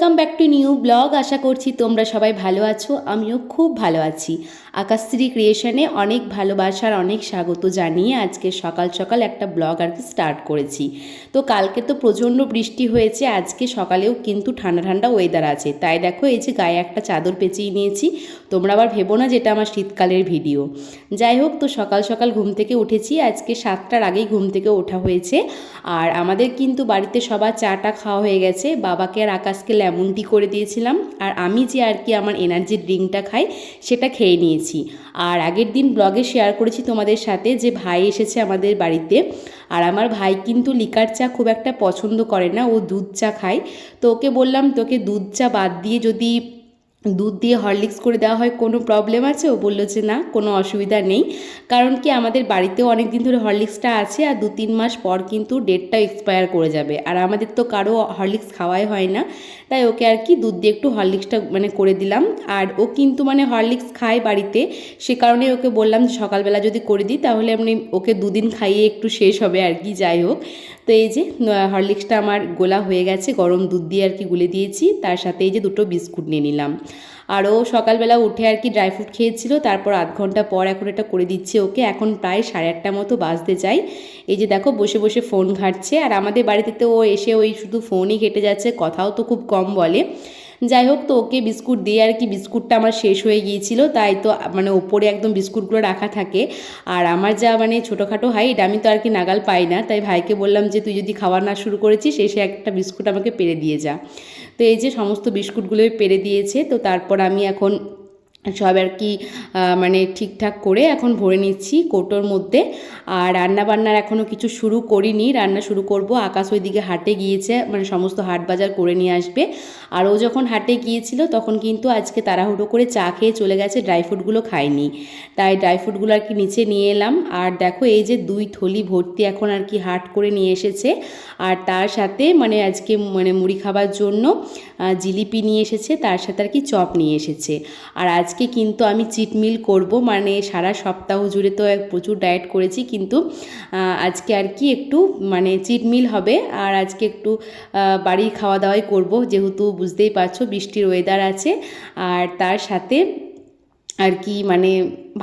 Welcome back to new blog আশা করছি তোমরা সবাই ভালো আছো, আমিও খুব ভালো আছি। আকাশশ্রী ক্রিয়েশনে অনেক ভালোবাসার অনেক স্বাগত জানিয়ে আজকে সকাল সকাল একটা ব্লগ আর কি স্টার্ট করেছি। তো কালকে তো প্রচণ্ড বৃষ্টি হয়েছে, আজকে সকালেও কিন্তু ঠান্ডা ঠান্ডা ওয়েদার আছে। তাই দেখো, এই যে গায়ে একটা চাদর পেঁচিয়ে নিয়েছি। তোমরা আবার ভেবো না যেটা আমার শীতকালের ভিডিও যাই হোক, তো সকাল সকাল ঘুম থেকে উঠেছি। আজকে সাতটার আগেই ঘুম থেকে ওঠা হয়েছে। আর আমাদের কিন্তু বাড়িতে সবার চাটা খাওয়া হয়ে গেছে। বাবাকে আর আকাশকে লেমন টি করে দিয়েছিলাম। আর আমি যে আর কি আমার এনার্জি ড্রিঙ্কটা খাই, সেটা খেয়ে নিয়েছি। আর আগের দিন ব্লগে শেয়ার করেছি তোমাদের সাথে যে ভাই এসেছে আমাদের বাড়িতে। আর আমার ভাই কিন্তু লিকার চা খুব একটা পছন্দ করে না, ও দুধ চা খায়। তো ওকে বললাম, তোকে দুধ চা বাদ দিয়ে যদি দুধ দিয়ে হরলিক্স করে দেওয়া হয়, কোনো প্রবলেম আছে? ও বলল যে, না, কোনো অসুবিধা নেই। কারণ কি, আমাদের বাড়িতেও অনেক দিন ধরে হরলিক্সটা আছে আর দু তিন মাস পর কিন্তু ডেটটা এক্সপায়ার করে যাবে। আর আমাদের তো কারও হরলিক্স খাওয়াই হয় না। তাই ওকে আর কি দুধ দিয়ে একটু হরলিক্সটা মানে করে দিলাম। আর ও কিন্তু মানে হরলিক্স খায় বাড়িতে, সে কারণে ওকে বললাম সকালবেলা যদি করে দিই তাহলে আপনি ওকে দুদিন খাইয়ে একটু শেষ হবে আর কি, যাই হোক। তো এই যে হরলিক্সটা আমার গোলা হয়ে গেছে, গরম দুধ দিয়ে আর কি গুলে দিয়েছি। তার সাথে এই যে দুটো বিস্কুট নিয়ে নিলাম। আর ও সকালবেলা উঠে আর কি ড্রাই ফ্রুট খেয়েছিল, তারপর আধ ঘণ্টা পর এখন এটা করে দিচ্ছে ওকে। এখন প্রায় সাড়ে আটটা মতো বাজতে চাই এই যে দেখো, বসে বসে ফোন ঘাটছে। আর আমাদের বাড়িতে তো ও এসে ওই শুধু ফোনই ঘেটে যাচ্ছে, কথাও তো খুব কম বলে। যাই হোক, তো ওকে বিস্কুট দিয়ে আর কি, বিস্কুটটা আমার শেষ হয়ে গিয়েছিল, তাই তো মানে ওপরে একদম বিস্কুটগুলো রাখা থাকে। আর আমার যা মানে ছোটোখাটো হাইট আমি তো আর কি নাগাল পাই না, তাই ভাইকে বললাম যে, তুই যদি খাওয়া না শুরু করেছিস, এসে একটা বিস্কুট আমাকে পেরে দিয়ে যা। তো এই যে সমস্ত বিস্কুটগুলোই পেরে দিয়েছে তো তারপর আমি এখন সব আর কি মানে ঠিকঠাক করে এখন ভরে নিচ্ছি কৌটোর মধ্যে। আর রান্না বান্নার এখনও কিছু শুরু করিনি। রান্না শুরু করব। আকাশ ওইদিকে হাটে গিয়েছে মানে সমস্ত হাট বাজার করে নিয়ে আসবে। আর ও যখন হাটে গিয়েছিল, তখন কিন্তু আজকে তাড়াহুড়ো করে চা খেয়ে চলে গেছে, ড্রাই ফ্রুটগুলো খায়নি। তাই ড্রাই ফ্রুটগুলো আর কি নিচে নিয়ে এলাম। আর দেখো এই যে দুই থলি ভর্তি এখন আর কি হাট করে নিয়ে এসেছে। আর তার সাথে মানে আজকে মানে মুড়ি খাবার জন্য জিলিপি নিয়ে এসেছে। তার সাথে আর কি চপ নিয়ে এসেছে। আর আজকে কিন্তু আমি চিটমিল করব মানে সারা সপ্তাহ জুড়ে তো এক প্রচুর ডায়েট করেছি, কিন্তু আজকে আর কি একটু মানে চিটমিল হবে, আর আজকে একটু বাড়ির খাওয়া দাওয়াই করব, যেহেতু বুঝতেই পারছ বৃষ্টির ওয়েদার আছে, আর তার সাথে আর কি মানে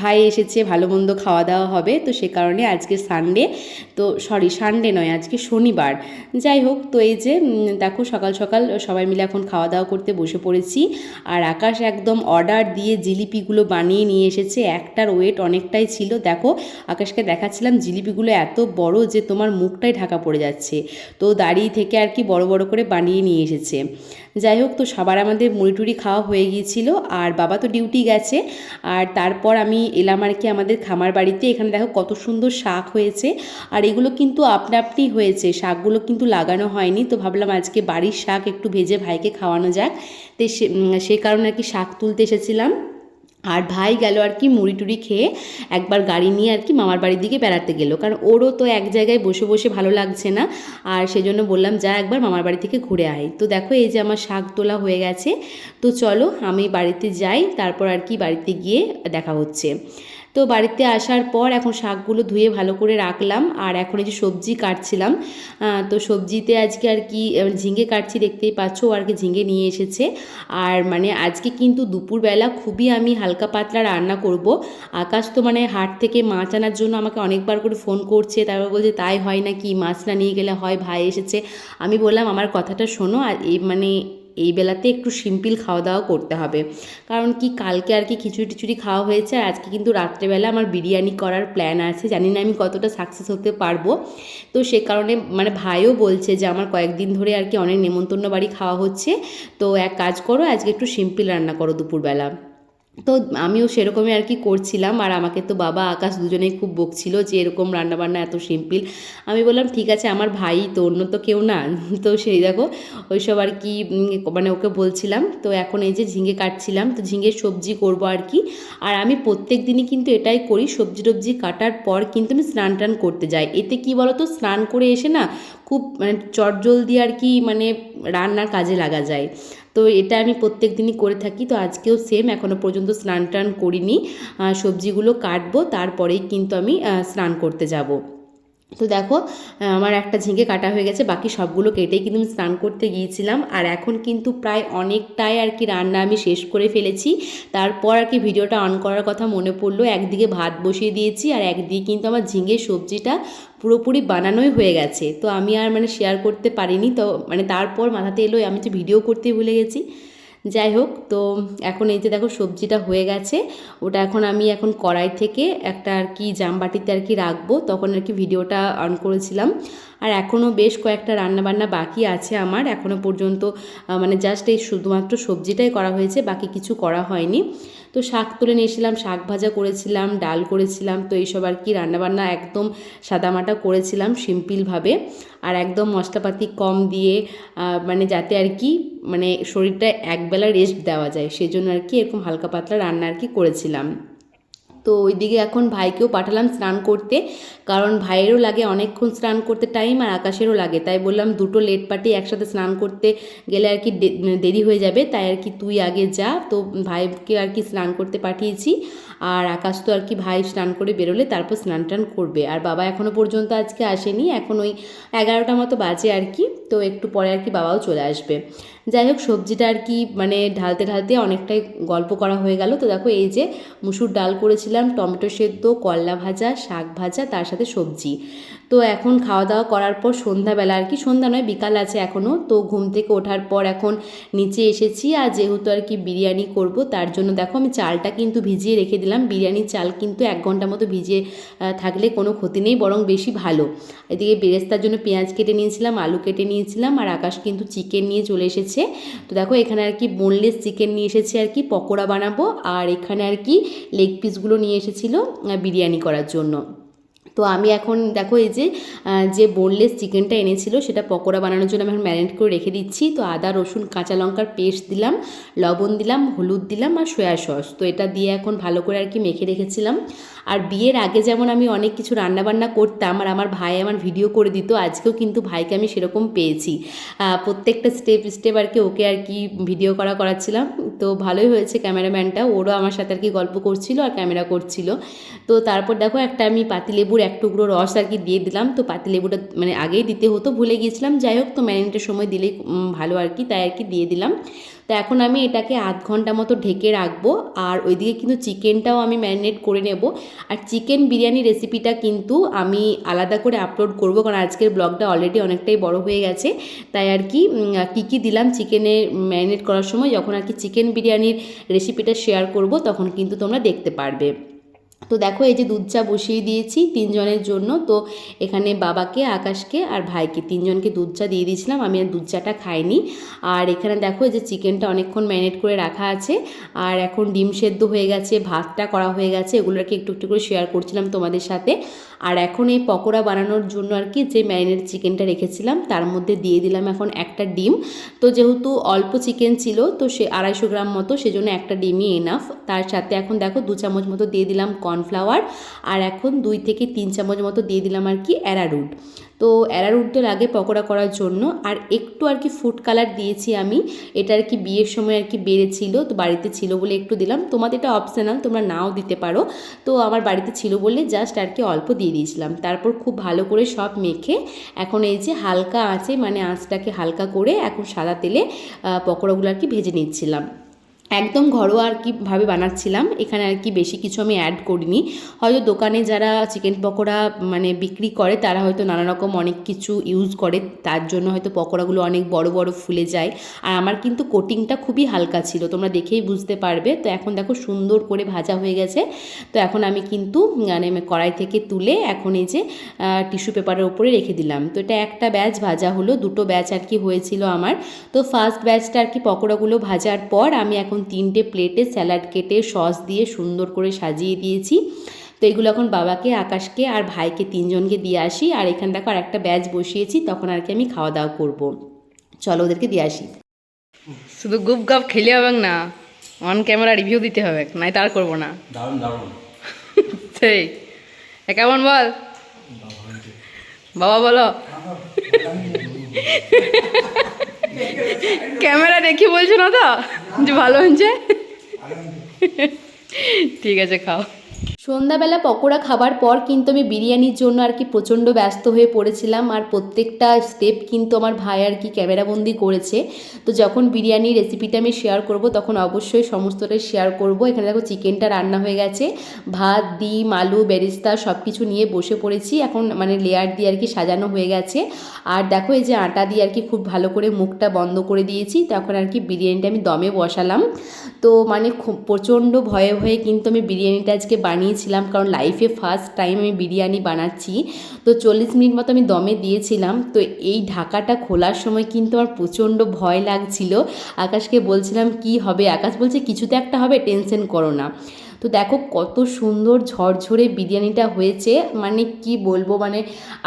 ভাই এসেছে, ভালো মন্দ খাওয়া দাওয়া হবে, তো সে কারণে আজকে সানডে তো সরি সানডে নয়, আজকে শনিবার। যাই হোক, তো এই যে দেখো সকাল সকাল সবাই মিলে এখন খাওয়া দাওয়া করতে বসে পড়েছি, আর আকাশ একদম অর্ডার দিয়ে জিলিপিগুলো বানিয়ে নিয়ে এসেছে, একটার ওয়েট অনেকটাই ছিল। দেখো, আকাশকে দেখাচ্ছিলাম জিলিপিগুলো এত বড় যে তোমার মুখটাই ঢাকা পড়ে যাচ্ছে, তো দাঁড়িয়ে থেকে আর কি বড় বড় করে বানিয়ে নিয়ে এসেছে। যাই হোক, তো সবার আমাদের মুড়ি টুড়ি খাওয়া হয়ে গিয়েছিল, আর বাবা তো ডিউটি গেছে, আর তারপর আমি এলাম আর কি আমাদের খামার বাড়িতে। এখানে দেখো কত সুন্দর শাক হয়েছে। আর এগুলো কিন্তু আপনা আপনি হয়েছে। শাকগুলো কিন্তু লাগানো হয়নি। তো ভাবলাম আজকে বাড়ির শাক একটু ভেজে ভাইকে খাওয়ানো যাক। তো সে কারণে আর কি শাক তুলতে এসেছিলাম। আর ভাই গেল আর কি মুড়ি টুড়ি খেয়ে একবার গাড়ি নিয়ে আর কি মামার বাড়ির দিকে বেড়াতে গেল। কারণ ওরও তো এক জায়গায় বসে বসে ভালো লাগছে না। আর সেজন্য বললাম, যা একবার মামার বাড়ি থেকে ঘুরে আয়। তো দেখো, এই যে আমার শাক তোলা হয়ে গেছে। তো চলো, আমি বাড়িতে যাই, তারপর আর কি বাড়িতে গিয়ে দেখা হচ্ছে। তো বাড়িতে আসার পর এখন শাকগুলো ধুয়ে ভালো করে রাখলাম। আর এখন এই যে সবজি কাটছিলাম তো সবজিতে আজকে আর কি ঝিঙে কাটছি, দেখতেই পাচ্ছ আর কি ঝিঙে নিয়ে এসেছে। আর মানে আজকে কিন্তু দুপুরবেলা খুবই আমি হালকা পাতলা রান্না করব। আকাশ তো মানে হাট থেকে মাছ আনার জন্য আমাকে অনেকবার করে ফোন করছে, তারপর বলছে, তাই হয় না কি মাছ না নিয়ে গেলে হয়, ভাই এসেছে। আমি বললাম, আমার কথাটা শোনো। আর এই মানে এই বেলাতে একটু সিম্পল খাওয়া দাওয়া করতে হবে। কারণ কি কালকে আর কি খিচুড়ি টিচুড়ি খাওয়া হয়েছে, আর আজকে কিন্তু রাত্রেবেলা আমার বিরিয়ানি করার প্ল্যান আছে। জানি না আমি কতটা সাকসেস হতে পারব। তো সে কারণে মানে ভাইও বলছে যে, আমার কয়েকদিন ধরে আর কি অনেক নেমন্তন্ন বাড়ি খাওয়া হচ্ছে। তো এক কাজ করো, আজকে একটু সিম্পল রান্না করো দুপুরবেলা। তো আমিও সেরকমই আর কি করছিলাম। আর আমাকে তো বাবা, আকাশ দুজনেই খুব বকছিল যে এরকম রান্নাবান্না এত সিম্পল। আমি বললাম, ঠিক আছে, আমার ভাই তো অন্য তো কেউ না। তো সেই দেখো, ওইসব আর কি মানে ওকে বলছিলাম। তো এখন এই যে ঝিঙে কাটছিলাম, তো ঝিঙে সবজি করব আর কি। আর আমি প্রত্যেক দিনই কিন্তু এটাই করি, সবজি টবজি কাটার পর কিন্তু আমি স্নান টান করতে যাই। এতে কি বলো তো স্নান করে এসে না খুব মানে চটজলদি আর কি মানে রান্নার কাজে লাগা যায়। তো এটা আমি প্রত্যেক দিনই করে থাকি। তো আজকেও সেম এখনও পর্যন্ত স্নান টান করিনি সবজিগুলো কাটবো, তারপরেই কিন্তু আমি স্নান করতে যাব। তো দেখো আমার একটা ঝিঙে কাটা হয়ে গেছে, বাকি সবগুলো কেটেই কিন্তু আমি স্নান করতে গিয়েছিলাম। আর এখন কিন্তু প্রায় অনেকটাই আর কি রান্না আমি শেষ করে ফেলেছি। তারপর আর কি ভিডিওটা অন করার কথা মনে পড়ল, একদিকে ভাত বসিয়ে দিয়েছি আর একদিকে কিন্তু আমার ঝিঙে সবজিটা পুরোপুরি বানানোই হয়ে গেছে। তো আমি আর মানে শেয়ার করতে পারিনি, তো মানে তারপর মাথাতে এলো আমি তো ভিডিও করতেই ভুলে গেছি। যাই হোক, তো এখন এই যে দেখো সবজিটা হয়ে গেছে, ওটা এখন আমি এখন কড়াই থেকে একটা আর কি জামবাটিতে আর কি রাখব, তখন আর কি ভিডিওটা অন করেছিলাম। আর এখনও বেশ কয়েকটা রান্নাবান্না বাকি আছে আমার এখনও পর্যন্ত মানে জাস্ট এই শুধুমাত্র সবজিটাই করা হয়েছে, বাকি কিছু করা হয়নি। তো শাক তুলে নিয়েছিলাম শাক ভাজা করেছিলাম, ডাল করেছিলাম, তো এইসব আর কি রান্নাবান্না একদম সাদামাটা করেছিলাম সিম্পিলভাবে। আর একদম মশলাপাতি কম দিয়ে মানে যাতে আর কি মানে শরীরটা একবেলা রেস্ট দেওয়া যায় সেই জন্য আর কি এরকম হালকা পাতলা রান্না আর কি করেছিলাম। তো ওইদিকে এখন ভাইকেও পাঠালাম স্নান করতে। কারণ ভাইয়েরও লাগে অনেকক্ষণ স্নান করতে টাইম আর আকাশেরও লাগে। তাই বললাম দুটো লেট পার্টি একসাথে স্নান করতে গেলে আর কি দেরি হয়ে যাবে। তাই আর কি তুই আগে যা। তো ভাইকে আর কি স্নান করতে পাঠিয়েছি। আর আকাশ তো আর কি ভাই স্নান করে বেরোলে তারপর স্নান টান করবে। আর বাবা এখনও পর্যন্ত আজকে আসেনি। এখন ওই এগারোটা মতো বাজে আর কি। তো একটু পরে আর কি বাবাও চলে আসবে। যাই হোক, সবজিটা আর কি মানে ঢালতে ঢালতে অনেকটাই গল্প করা হয়ে গেল। তো দেখো, এই যে মুসুর ডাল করেছিলাম, টমেটো সেদ্ধ, করলা ভাজা, শাক ভাজা, তার সাথে সবজি। তো এখন খাওয়া দাওয়া করার পর সন্ধ্যাবেলা আর কি, সন্ধ্যা নয়, বিকাল আছে এখনও তো ঘুম থেকে ওঠার পর এখন নিচে এসেছি আর যেহেতু আর কি বিরিয়ানি করব, তার জন্য দেখো আমি চালটা কিন্তু ভিজিয়ে রেখে দিলাম। বিরিয়ানির চাল কিন্তু এক ঘণ্টা মতো ভিজিয়ে থাকলে কোনো ক্ষতি নেই, বরং বেশি ভালো। এদিকে বেরেস্তার জন্য পেঁয়াজ কেটে নিয়েছিলাম, আলু কেটে নিয়েছিলাম আর আকাশ কিন্তু চিকেন নিয়ে চলে এসেছে। তো দেখো, এখানে আর কি বোনলেস চিকেন নিয়ে এসেছে আর কি, পকোড়া বানাবো। আর এখানে আর কি লেগ পিসগুলো নিয়ে এসেছিল বিরিয়ানি করার জন্য। তো আমি এখন দেখো এই যে যে বোনলেস চিকেনটা এনেছিল, সেটা পকোড়া বানানোর জন্য আমি এখন ম্যারিনেট করে রেখে দিচ্ছি। তো আদা, রসুন, কাঁচা লঙ্কার পেস্ট দিলাম, লবণ দিলাম, হলুদ দিলাম আর সয়া সস তো এটা দিয়ে এখন ভালো করে আর কি মেখে রেখেছিলাম। আর বিয়ের আগে যেমন আমি অনেক কিছু রান্নাবান্না করতাম আর আমার ভাই আমার ভিডিও করে দিত, আজকেও কিন্তু ভাইকে আমি সেরকম পেয়েছি। প্রত্যেকটা স্টেপ স্টেপ আর কি ওকে আর কি ভিডিও করা করাচ্ছিলাম। তো ভালোই হয়েছে ক্যামেরাম্যানটা ওরও আমার সাথে আর কি গল্প করছিল আর ক্যামেরা করছিল। তো তারপর দেখো একটা আমি পাতিলেবুর এক টুকরো রস আর কি দিয়ে দিলাম। তো পাতিলেবুটা মানে আগেই দিতে হতো, ভুলে গিয়েছিলাম। যাই হোক, তো ম্যারিনেটের সময় দিলেই ভালো আর কি, তাই আর কি দিয়ে দিলাম। তো এখন আমি এটাকে আধ ঘণ্টা মতো ঢেকে রাখব। আর ওইদিকে কিন্তু চিকেনটাও আমি ম্যারিনেট করে নেব। আর চিকেন বিরিয়ানি রেসিপিটা কিন্তু আমি আলাদা করে আপলোড করব, কারণ আজকের ব্লগটা অলরেডি অনেকটাই বড় হয়ে গেছে। তাই আর কি কী কী দিলাম চিকেনে ম্যারিনেট করার সময়, যখন আর কি চিকেন বিরিয়ানির রেসিপিটা শেয়ার করব, তখন কিন্তু তোমরা দেখতে পারবে। তো দেখো, এই যে দুধ চা বসিয়ে দিয়েছি তিনজনের জন্য। তো এখানে বাবাকে, আকাশকে আর ভাইকে তিনজনকে দুধ চা দিয়ে দিয়েছিলাম। আমি আর দুধ চাটা খাইনি। আর এখানে দেখো, এই যে চিকেনটা অনেকক্ষণ ম্যারিনেট করে রাখা আছে। আর এখন ডিম সেদ্ধ হয়ে গেছে, ভাতটা করা হয়ে গেছে। এগুলোকে একটু একটু করে শেয়ার করছিলাম তোমাদের সাথে। আর এখন এই পকোড়া বানানোর জন্য আর কি যে ম্যারিনেট চিকেনটা রেখেছিলাম, তার মধ্যে দিয়ে দিলাম এখন একটা ডিম। তো যেহেতু অল্প চিকেন ছিল, তো সে আড়াইশো গ্রাম মতো, সেজন্য একটা ডিমই এনাফ তার সাথে এখন দেখো দু চামচ মতো দিয়ে দিলাম কর্নফ্লাওয়ার আর এখন দুই থেকে তিন চামচ মতো দিয়ে দিলাম আর কি অ্যারারুট তো অ্যারারুট তো লাগে পকোড়া করার জন্য, আর একটু আর কি ফুড কালার দিয়েছি আমি। এটা আর কি বিয়ের সময় আর কি বেড়েছিল, তো বাড়িতে ছিল বলে একটু দিলাম। তোমাদের এটা অপশনাল তোমরা নাও দিতে পারো। তো আমার বাড়িতে ছিল বলে জাস্ট আর কি অল্প দিয়ে দিয়েছিলাম। তারপর খুব ভালো করে সব মেখে, এখন এই যে হালকা আঁচে মানে আঁচটাকে হালকা করে এখন সাদা তেলে পকোড়াগুলো আর কি ভেজে নিচ্ছিলাম। একদম ঘরোয়া আর কি ভাবে বানাচ্ছিলাম। এখানে আর কি বেশি কিছু আমি অ্যাড করিনি। হয়তো দোকানে যারা চিকেন পকোড়া মানে বিক্রি করে, তারা হয়তো নানা রকম অনেক কিছু ইউজ করে। তার জন্য হয়তো পকোড়াগুলো অনেক বড় বড় ফুলে যায়। আর আমার কিন্তু কোটিংটা খুবই হালকা ছিল, তোমরা দেখেই বুঝতে পারবে। তো এখন দেখো সুন্দর করে ভাজা হয়ে গেছে। তো এখন আমি কিন্তু মানে কড়াই থেকে তুলে এখন এই যে টিস্যু পেপারের ওপরে রেখে দিলাম। তো এটা একটা ব্যাচ ভাজা হলো, দুটো ব্যাচ আর কি হয়েছিল আমার। তো ফার্স্ট ব্যাচটা আর কি পকোড়াগুলো ভাজার পর আমি এখন তিনটে প্লেটে স্যালাড কেটে সস দিয়ে সুন্দর করে সাজিয়ে দিয়েছি। তো এগুলো এখন বাবাকে আকাশকে আর ভাইকে তিনজনকে দিয়ে আসি। আর এখানে দেখো আর একটা ব্যাচ বসিয়েছি তখন আর কি আমি খাওয়া দাওয়া করব। চলো ওদেরকে দিয়ে আসি। শুধু গুপ গাপ খেলে হবে না অন ক্যামেরা রিভিউ দিতে হবে নাই তার করব না। দারুণ দারুণ। সেই কেমন বল? বাবা বলো। ক্যামেরা দেখি বলছো না তো? ভালো হয়েছে? ঠিক আছে খাও। সন্ধ্যাবেলা পকোড়া খাবার পর কিন্তু আমি বিরিয়ানির জন্য আর কি প্রচণ্ড ব্যস্ত হয়ে পড়েছিলাম আর প্রত্যেকটা স্টেপ কিন্তু আমার ভাই আর কি ক্যামেরাবন্দি করেছে। তো যখন বিরিয়ানির রেসিপিটা আমি শেয়ার করব, তখন অবশ্যই সমস্তটাই শেয়ার করব। এখানে দেখো চিকেনটা রান্না হয়ে গেছে। ভাত, ডিম, আলু বেরিস্তা সব কিছু নিয়ে বসে পড়েছি। এখন মানে লেয়ার দিয়ে আর কি সাজানো হয়ে গেছে। আর দেখো এই যে আটা দিয়ে আর কি খুব ভালো করে মুখটা বন্ধ করে দিয়েছি। তখন আর কি বিরিয়ানিটা আমি দমে বসালাম। তো মানে খুব প্রচণ্ড ভয়ে ভয়ে কিন্তু আমি বিরিয়ানিটা আজকে বানিয়েছিলাম কারণ লাইফে ফার্স্ট টাইম আমি বিরিয়ানি বানাচ্ছি। তো চল্লিশ মিনিট মতো আমি দমে দিয়েছিলাম। তো এই ঢাকাটা খোলার সময় কিন্তু আমার প্রচণ্ড ভয় লাগছিল। আকাশকে বলছিলাম, কি হবে? আকাশ বলছে, কিছুতে একটা হবে, টেনশন করো না। তো দেখো কত সুন্দর ঝরঝরে বিরিয়ানিটা হয়েছে। মানে কি বলব মানে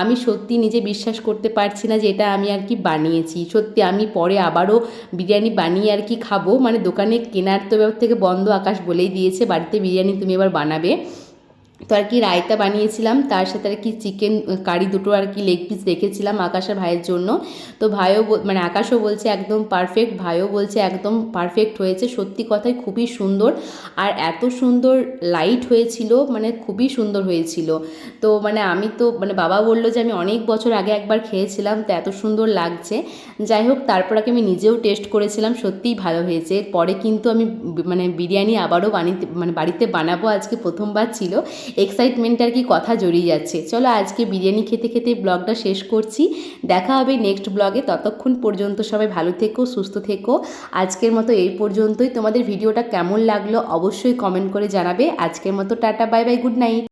আমি সত্যি নিজে বিশ্বাস করতে পারছি না যে এটা আমি আর কি বানিয়েছি। সত্যি আমি পরে আবারও বিরিয়ানি বানিয়ে আর কি খাব। মানে দোকানে কেনার তো থেকে বন্ধ আকাশ বলেই দিয়েছে, বাড়িতে বিরিয়ানি তুমি এবার বানাবে। তো আর কি রায়তা বানিয়েছিলাম, তার সাথে আর কি চিকেন কারি দুটো আর কি লেগ পিস রেখেছিলাম আকাশের ভাইয়ের জন্য। তো ভাইও মানে আকাশও বলছে একদম পারফেক্ট ভাইও বলছে একদম পারফেক্ট হয়েছে, সত্যি কথাই খুবই সুন্দর। আর এত সুন্দর লাইট হয়েছিল মানে খুবই সুন্দর হয়েছিল। তো মানে আমি তো মানে বাবা বলল যে আমি অনেক বছর আগে একবার খেয়েছিলাম, তো এত সুন্দর লাগছে। যাই হোক, তারপর আগে আমি নিজেও টেস্ট করেছিলাম, সত্যিই ভালো হয়েছে। পরে কিন্তু আমি মানে বিরিয়ানি আবারও বানিতে মানে বাড়িতে বানাবো, আজকে প্রথমবার ছিল। এক্সাইটমেন্ট আর কি কথা জড়িয়ে যাচ্ছে? চলো আজকে বিরিয়ানি খেতে খেতে ব্লগটা শেষ করছি। দেখা হবে নেক্সট ব্লগে। ততক্ষণ পর্যন্ত সবাই ভালো থেকো, সুস্থ থেকো। আজকের মতো এই পর্যন্তই। তোমাদের ভিডিওটা কেমন লাগল অবশ্যই কমেন্ট করে জানাবে। আজকের মতো tata bye bye good night